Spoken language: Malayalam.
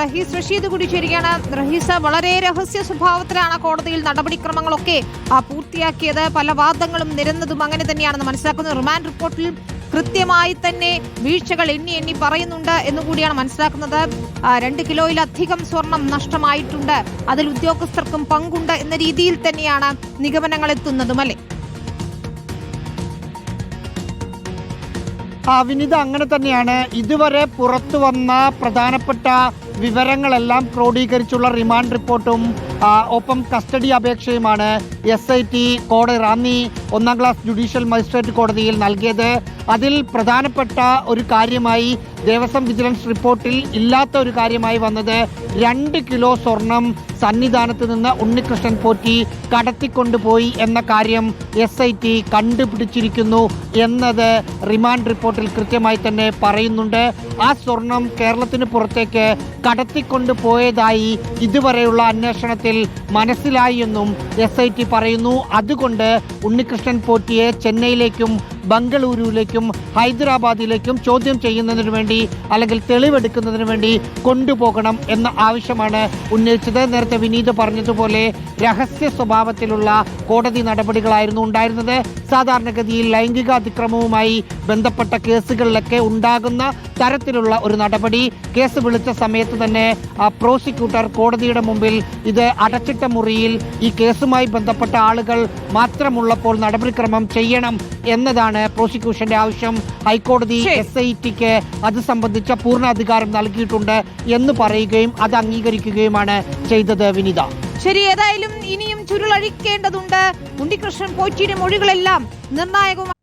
റഹീസ് റഷീദ് കൂടി ചേരുകയാണ് റഹീസ വളരെ രഹസ്യ സ്വഭാവത്തിലാണ് കോടതിയിൽ നടപടിക്രമങ്ങളൊക്കെ പൂർത്തിയാക്കിയത്. പല വാദങ്ങളും നിരന്നതും അങ്ങനെ തന്നെയാണെന്ന് മനസ്സിലാക്കുന്നത് റിമാൻഡ് റിപ്പോർട്ടിൽ കൃത്യമായി തന്നെ വീഴ്ചകൾ എണ്ണി എണ്ണി പറയുന്നുണ്ട് എന്നുകൂടിയാണ് മനസ്സിലാക്കുന്നത്. രണ്ട് കിലോയിലധികം സ്വർണം നഷ്ടമായിട്ടുണ്ട്. അതിൽ ഉദ്യോഗസ്ഥർക്കും പങ്കുണ്ട് എന്ന രീതിയിൽ തന്നെയാണ് നിഗമനങ്ങൾ എത്തുന്നതും അല്ലെ വിനിത അങ്ങനെ തന്നെയാണ്. ഇതുവരെ പുറത്തു വന്ന പ്രധാനപ്പെട്ട വിവരങ്ങളെല്ലാം ക്രോഡീകരിച്ചുള്ള റിമാൻഡ് റിപ്പോർട്ടും ഒപ്പം കസ്റ്റഡി അപേക്ഷയുമാണ് എസ് ഐ ടി കോടതി റാന്നി ഒന്നാം ക്ലാസ് ജുഡീഷ്യൽ മജിസ്ട്രേറ്റ് കോടതിയിൽ നൽകിയത്. അതിൽ പ്രധാനപ്പെട്ട ഒരു കാര്യമായി ദേവസ്വം വിജിലൻസ് റിപ്പോർട്ടിൽ ഇല്ലാത്ത ഒരു കാര്യമായി വന്നത് രണ്ട് കിലോ സ്വർണം സന്നിധാനത്ത് നിന്ന് ഉണ്ണികൃഷ്ണൻ പോറ്റി കടത്തിക്കൊണ്ടുപോയി എന്ന കാര്യം എസ് ഐ ടി കണ്ടുപിടിച്ചിരിക്കുന്നു എന്നത് റിമാൻഡ് റിപ്പോർട്ടിൽ കൃത്യമായി തന്നെ പറയുന്നുണ്ട്. ആ സ്വർണം കേരളത്തിന് പുറത്തേക്ക് കടത്തിക്കൊണ്ടു പോയതായി ഇതുവരെയുള്ള അന്വേഷണത്തിൽ മനസ്സിലായി എന്നും എസ് ഐ ടി പറയുന്നു. അതുകൊണ്ട് ഉണ്ണികൃഷ്ണൻ പോറ്റിയെ ചെന്നൈയിലേക്കും ബംഗളൂരുവിലേക്കും ഹൈദരാബാദിലേക്കും ചോദ്യം ചെയ്യുന്നതിന് വേണ്ടി അല്ലെങ്കിൽ തെളിവെടുക്കുന്നതിന് വേണ്ടി കൊണ്ടുപോകണം എന്ന ആവശ്യമാണ് ഉന്നയിച്ചത്. നേരത്തെ വിനീത് പറഞ്ഞതുപോലെ രഹസ്യ സ്വഭാവത്തിലുള്ള കോടതി നടപടികളായിരുന്നു ഉണ്ടായിരുന്നത്. സാധാരണഗതിയിൽ ലൈംഗിക അതിക്രമവുമായി ബന്ധപ്പെട്ട കേസുകളിലൊക്കെ ഉണ്ടാകുന്ന തരത്തിലുള്ള ഒരു നടപടി കേസ് വിളിച്ച സമയത്ത് തന്നെ പ്രോസിക്യൂട്ടർ കോടതിയുടെ മുമ്പിൽ ഇത് അടച്ചിട്ട മുറിയിൽ ഈ കേസുമായി ബന്ധപ്പെട്ട ആളുകൾ മാത്രമുള്ളപ്പോൾ നടപടിക്രമം ചെയ്യണം എന്നതാണ് പ്രോസിക്യൂഷന്റെ ആവശ്യം. ഹൈക്കോടതി. എസ് ഐ ടിക്ക് അത് സംബന്ധിച്ച പൂർണ അധികാരം നൽകിയിട്ടുണ്ട് എന്ന് പറയുകയും അത് അംഗീകരിക്കുകയുമാണ് ചെയ്തത് വിനിത. ശരി ഏതായാലും ഇനിയും ചുരുളഴിക്കേണ്ടതുണ്ട്. ഉണ്ണികൃഷ്ണൻ പോറ്റിയുടെ മൊഴികളെല്ലാം നിർണായകമായി